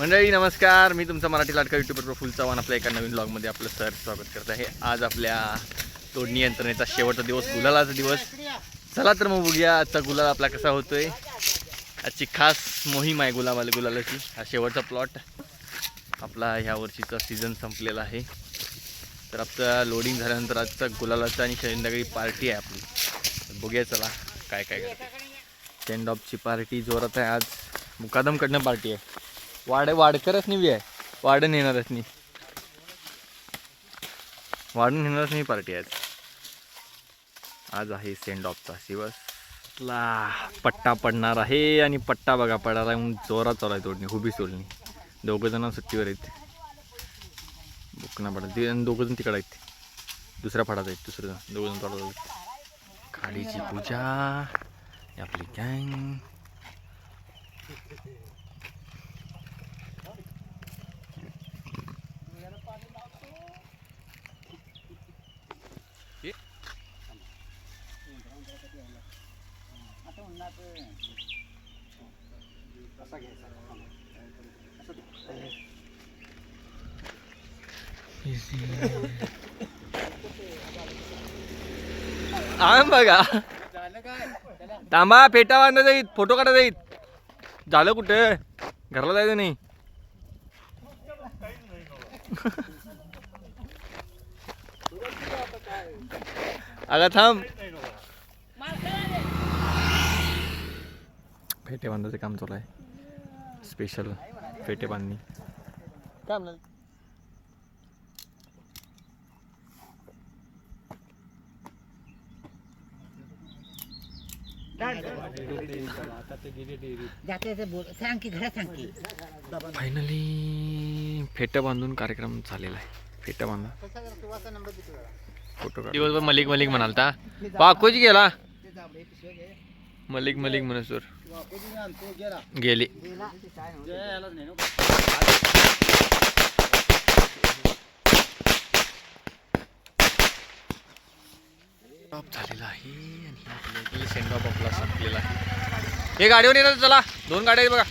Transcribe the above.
मंडळी नमस्कार. मी तुमचा मराठी लाटका युट्यूबर प्रफुल चव्हाण आपल्या एका नवीन ब्लॉगमध्ये आपलं सर स्वागत करत आहे. आज आपल्या तोडणी यंत्रणेचा शेवटचा दिवस गुलालाचा दिवस. चला तर मग बघूया आजचा गुलाल आपला कसा होतोय. आजची खास मोहीम आहे गुलाबाला गुलालाची. हा शेवटचा प्लॉट आपला ह्या वर्षीचा सीझन संपलेला आहे. तर आपलं लोडिंग झाल्यानंतर आजचा गुलालाचा आणि संध्याकाळी पार्टी आहे आपली. बघूया चला काय काय सेंड ऑफची पार्टी जोरात आहे आज. मुकादमकडनं पार्टी आहे. वाड वाडकरच नाही बी आहे. वाढण येणारच नाही. वाढून येणारच नाही पार्टी आज. आज आहे सेंड ऑफचा शिवस ला पट्टा पडणार आहे आणि पट्टा बघा पडणार आहे म्हणून जोरात चालू आहे तोडणी हुबी सोडणी दोघं जण सुट्टीवर आहेत. बुकना पडा ते आणि दोघं जण तिकडे आहेत. दुसऱ्या फडात आहेत दुसरं जण. दोघं जण तोडत आहेत. खाडीची पूजा आपली गँग आम बघा. थांबा फेटा बांधला जाईत फोटो काढा जाईत झालं कुठे? घरला जायचं नाही. अगं थांब. फेटे बांधायचं काम चालू आहे. स्पेशल फेटे बांधणी काय म्हणाल? ते फायनली फेटं बांधून कार्यक्रम झालेला आहे. फेटं बांधा फोटो दिवसभर मलिक मलिक म्हणालता. बाकोजी गेला. मलिक मलिक म्हणसोर गेली. झालेला आहे आणि आपल्या सेंड ऑफ संपलेला आहे. हे गाडीवर येणार चला. दोन गाड्या बघा.